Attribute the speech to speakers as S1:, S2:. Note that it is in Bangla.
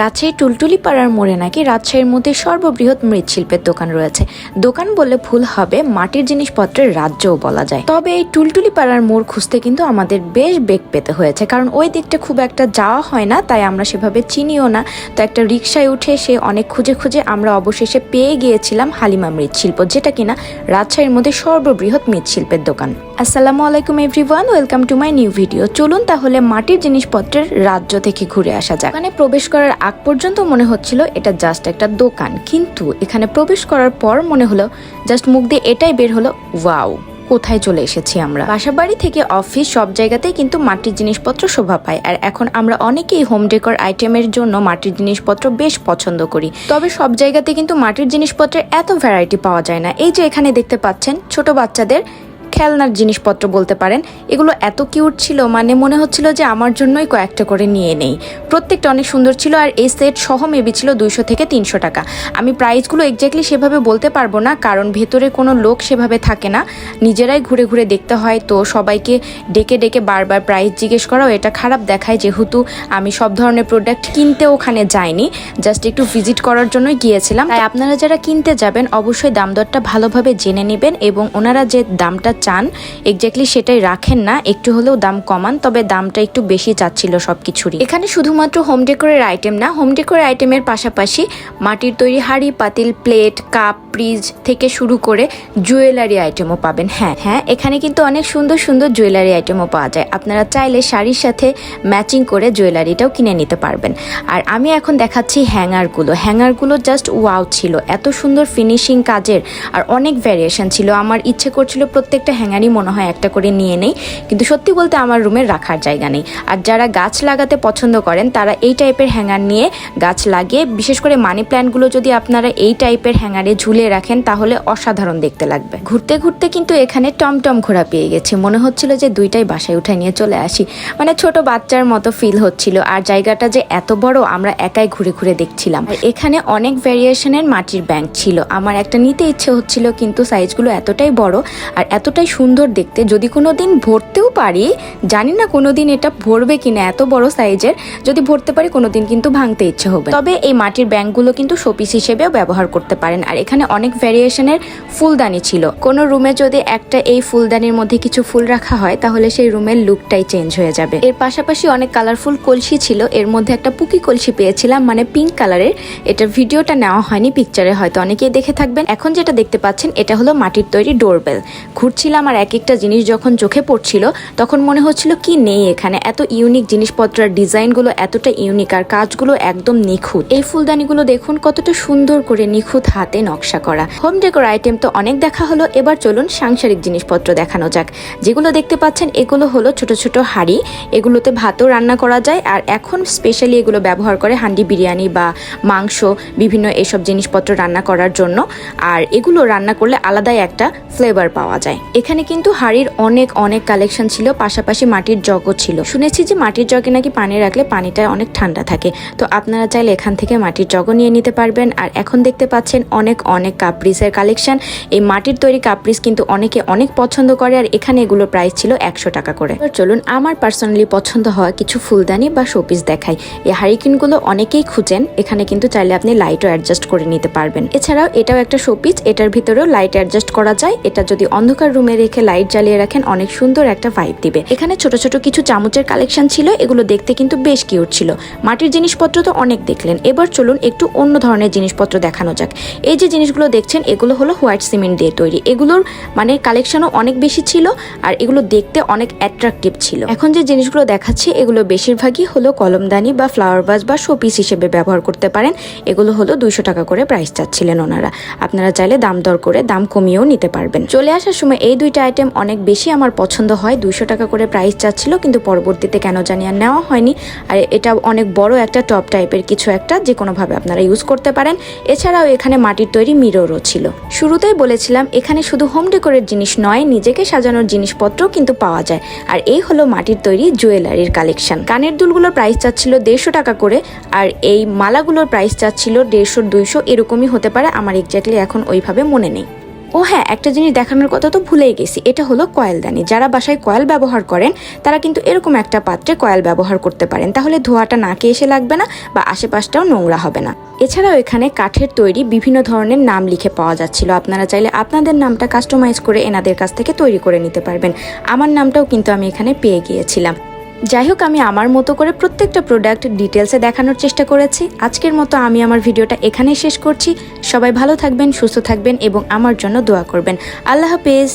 S1: রাজশাহী টুলটুলি পাড়ার মোড়ে নাকি রাজশাহীর মধ্যে সর্ববৃহৎ মৃৎশিল্পের দোকান রয়েছে। দোকান বললে ভুল হবে, মাটির জিনিসপত্রের রাজ্যও বলা যায়। তবে এই টুলটুলি পাড়ার মোড় খুঁজতে কিন্তু আমাদের বেশ বেগ পেতে হয়েছে, কারণ ওই দিকটা খুব একটা যাওয়া হয় না, তাই আমরা সেভাবে চিনিও না। তো একটা রিক্সায় উঠে সে অনেক খুঁজে খুঁজে আমরা অবশেষে পেয়ে গিয়েছিলাম হালিমা মৃৎশিল্প, যেটা কিনা রাজশাহীর মধ্যে সর্ববৃহৎ মৃৎশিল্পের দোকান। আসসালামু আলাইকুম everyone welcome to my new video চলুন তাহলে মাটির জিনিসপত্রের রাজ্য থেকে ঘুরে আসা যাক। এখানে প্রবেশ করার আগ পর্যন্ত মনে হচ্ছিল এটা জাস্ট একটা দোকান। কিন্তু এখানে প্রবেশ করার পর মনে হলো জাস্ট মুখ দিয়ে এটাই বের হলো, ওয়াও, কোথায় চলে এসেছি আমরা? বাসাবাড়ি থেকে অফিস সব জায়গাতেই কিন্তু মাটির জিনিসপত্র শোভা পায়। আর এখন আমরা অনেকেই হোম ডেকর আইটেমের জন্য মাটির জিনিসপত্র বেশ পছন্দ করি। তবে সব জায়গাতে কিন্তু মাটির জিনিসপত্রের এত ভ্যারাইটি পাওয়া যায় না। এই যে এখানে দেখতে পাচ্ছেন, ছোট বাচ্চাদের খেলনার জিনিসপত্র বলতে পারেন, এগুলো এত কিউট ছিল মানে মনে হচ্ছিল যে আমার জন্যই কয়েকটা করে নিয়ে নেই। প্রত্যেকটা অনেক সুন্দর ছিল আর এই সেট সহ মেবি ছিল দুইশো থেকে তিনশো টাকা। আমি প্রাইসগুলো এক্স্যাক্টলি সেভাবে বলতে পারব না, কারণ ভেতরে কোনো লোক সেভাবে থাকে না। নিজেরাই ঘুরে ঘুরে দেখতে হয়, তো সবাইকে ডেকে ডেকে বারবার প্রাইস জিজ্ঞেস করাও এটা খারাপ দেখায়, যেহেতু আমি সব ধরনের প্রোডাক্ট কিনতে ওখানে যাইনি জাস্ট একটু ভিজিট করার জন্যই গিয়েছিলাম। তাই আপনারা যারা কিনতে যাবেন, অবশ্যই দাম দরটা ভালোভাবে জেনে নেবেন এবং ওনারা যে দামটা চান এক্স্যাক্টলি সেটাই রাখেন না, একটু হলেও দাম কমান, তবে দামটা একটু বেশি চাচ্ছিল সব কিছুরই এখানে শুধুমাত্র হোম ডেকোরের আইটেম না হোম ডেকোরের আইটেমের পাশাপাশি মাটির তৈরি হাড়ি, পাতিল প্লেট কাপ ফ্রিজ থেকে শুরু করে জুয়েলারি আইটেমও পাবেন। হ্যাঁ হ্যাঁ এখানে কিন্তু অনেক সুন্দর সুন্দর জুয়েলারি আইটেমও পাওয়া যায়। আপনারা চাইলে শাড়ির সাথে ম্যাচিং করে জুয়েলারিটাও কিনে নিতে পারবেন। আর আমি এখন দেখাচ্ছি হ্যাঙ্গারগুলো। হ্যাঙ্গারগুলো জাস্ট ওয়াও ছিল। এত সুন্দর ফিনিশিং কাজের আর অনেক ভ্যারিয়েশন ছিল। আমার ইচ্ছে করছিল প্রত্যেকটা হ্যাঙ্গারই মনে হয় একটা করে নিয়ে নেই, কিন্তু সত্যি বলতে আমার রুমে রাখার জায়গা নেই। আর যারা গাছ লাগাতে পছন্দ করেন, তারা এই টাইপের হ্যাঙ্গার নিয়ে গাছ লাগিয়ে, বিশেষ করে মানি প্ল্যান্টগুলো যদি আপনারা এই টাইপের হ্যাঙ্গারে ঝুলিয়ে রাখেন তাহলে অসাধারণ দেখতে লাগবে। ঘুরতে ঘুরতে কিন্তু এখানে টমটম ঘোরা পেয়ে গেছে। মনে হচ্ছিল যে দুইটাই বাসায় উঠে নিয়ে চলে আসি। মানে ছোট বাচ্চার মতো ফিল হচ্ছিল। আর জায়গাটা যে এত বড়, আমরা একাই ঘুরে ঘুরে দেখছিলাম। এখানে অনেক ভ্যারিয়েশনের মাটির ব্যাংক ছিল। আমার একটা নিতে ইচ্ছে হচ্ছিল, কিন্তু সাইজগুলো এতটাই বড় আর এতটাই সুন্দর দেখতে। যদি কোনো দিন ভরতেও পারি, জানি না কোনো দিন এটা ভরবে কিনা এত বড় সাইজের যদি ভরতে পারি কোনো দিন কিন্তু ভাঙতে ইচ্ছে হবে তবে এই মাটির ব্যাংকগুলো কিন্তু শোপিস হিসেবেও ব্যবহার করতে পারেন। আর এখানে অনেক ভ্যারিয়েশনের ফুলদানি ছিল। কোনো রুমে যদি একটা এই ফুলদানির মধ্যে কিছু ফুল রাখা হয়, তাহলে সেই রুমের লুকটাই চেঞ্জ হয়ে যাবে। এর পাশাপাশি অনেক কালারফুল কলসি ছিল। এর মধ্যে একটা পুকি কলসি পেয়েছিলাম মানে পিঙ্ক কালারের এটার ভিডিওটা নেওয়া হয়নি পিকচারে হয়তো অনেকেই দেখে থাকবেন। এখন যেটা দেখতে পাচ্ছেন, এটা হলো মাটির তৈরি ডোরবেল ঘুরছিলাম আর এক একটা জিনিস যখন চোখে পড়ছিল, তখন মনে হচ্ছিল কি নেই এখানে? এত ইউনিক জিনিসপত্র আর ডিজাইনগুলো এতটা ইউনিক আর কাজগুলো একদম নিখুঁত। এই ফুলদানিগুলো দেখুন কতটা সুন্দর করে নিখুঁত হাতে নকশা করা। হোম ডেকোর আইটেম তো অনেক দেখা হলো, এবার চলুন সাংসারিক জিনিসপত্র দেখানো যাক। যেগুলো দেখতে পাচ্ছেন, এগুলো হলো ছোট ছোট হাঁড়ি, এগুলোতে ভাতও রান্না করা যায়, আর এখন স্পেশালি এগুলো ব্যবহার করে হান্ডি বিরিয়ানি বা মাংস, বিভিন্ন এসব জিনিসপত্র রান্না করার জন্য। আর এগুলো রান্না করলে আলাদাই একটা ফ্লেভার পাওয়া যায়। এখানে কিন্তু হাড়ির অনেক অনেক কালেকশন ছিল, পাশাপাশি মাটির জগও ছিল। শুনেছি যে মাটির জগে নাকি পানি রাখলে পানিটা অনেক ঠান্ডা থাকে। তো আপনারা চাইলে এখান থেকে মাটির জগও নিয়ে নিতে পারবেন। আর এখন দেখতে পাচ্ছেন অনেক অনেক কাপ্রিসের কালেকশন। এই মাটির তৈরি কাপ্রিস কিন্তু অনেকে অনেক পছন্দ করে আর এখানে এগুলোর প্রাইস ছিল একশো টাকা করে। চলুন আমার পার্সোনালি পছন্দ হওয়া কিছু ফুলদানি বা শোপিস দেখাই। এই হারিকেনগুলো অনেকেই খুঁজেন, এখানে কিন্তু চাইলে আপনি লাইটও অ্যাডজাস্ট করে নিতে পারবেন। এছাড়াও এটাও একটা শোপিস এটার ভিতরেও লাইট অ্যাডজাস্ট করা যায়। এটা যদি অন্ধকার রুমে রেখে লাইট জ্বালিয়ে রাখেন, অনেক সুন্দর একটা ভাইব দিবে। এখানে ছোট ছোট কিছু চামচের কালেকশন ছিল, এগুলো দেখতে কিন্তু বেশ কিউট ছিল। মাটির জিনিসপত্র তো অনেক দেখলেন। এবার চলুন একটু অন্য ধরনের জিনিসপত্র দেখানো যাক। এই যে জিনিসগুলো দেখছেন এগুলো হলো হোয়াইট সিমেন্ট দিয়ে তৈরি। এগুলোর মানে কালেকশনও অনেক বেশি ছিল আর এগুলো দেখতে অনেক অ্যাট্রাকটিভ ছিল। এখন যে জিনিসগুলো দেখাচ্ছি এগুলো বেশিরভাগই হলো কলমদানি বা ফ্লাওয়ার বাস বা শোপিস হিসেবে ব্যবহার করতে পারেন। এগুলো হলো দুইশো টাকা করে প্রাইস চাচ্ছিলেন ওনারা। আপনারা চাইলে দাম দর করে দাম কমিয়েও নিতে পারবেন। চলে আসার সময় এই দুইটা আইটেম অনেক বেশি আমার পছন্দ হয়। দুইশো টাকা করে প্রাইস চাচ্ছিল কিন্তু পরবর্তীতে কেন জানি আর নেওয়া হয়নি। আর এটা অনেক বড় একটা টপ টাইপের কিছু একটা যে কোনোভাবে আপনারা ইউজ করতে পারেন। এছাড়াও এখানে মাটির তৈরি মিররও ছিল। শুরুতেই বলেছিলাম, এখানে শুধু হোম ডেকোরের জিনিস নয়, নিজেকে সাজানোর জিনিসপত্র কিন্তু পাওয়া যায়। আর এই হলো মাটির তৈরি জুয়েলারির কালেকশন কানের দুলগুলোর প্রাইস চাচ্ছিল দেড়শো টাকা করে, আর এই মালাগুলোর প্রাইস চাচ্ছিল দেড়শো দুইশো, এরকমই হতে পারে, আমার এক্স্যাক্টলি এখন ওইভাবে মনে নেই। ও হ্যাঁ একটা জিনিস দেখানোর কথা তো ভুলেই গেছি। এটা হলো কয়েলদানি যারা বাসায় কয়েল ব্যবহার করেন, তারা কিন্তু এরকম একটা পাত্রে কয়েল ব্যবহার করতে পারেন। তাহলে ধোয়াটা নাকে এসে লাগবে না বা আশেপাশটাও নোংরা হবে না। এছাড়াও এখানে কাঠের তৈরি বিভিন্ন ধরনের নাম লিখে পাওয়া যাচ্ছিল। আপনারা চাইলে আপনাদের নামটা কাস্টমাইজ করে এনাদের কাছ থেকে তৈরি করে নিতে পারবেন। আমার নামটাও কিন্তু আমি এখানে পেয়ে গিয়েছিলাম। যাই হোক আমি আমার মতো করে প্রত্যেকটা প্রোডাক্ট ডিটেলসে দেখানোর চেষ্টা করেছি। আজকের মতো আমি আমার ভিডিওটা এখানেই শেষ করছি। সবাই ভালো থাকবেন, সুস্থ থাকবেন এবং আমার জন্য দোয়া করবেন। আল্লাহ হাফেজ।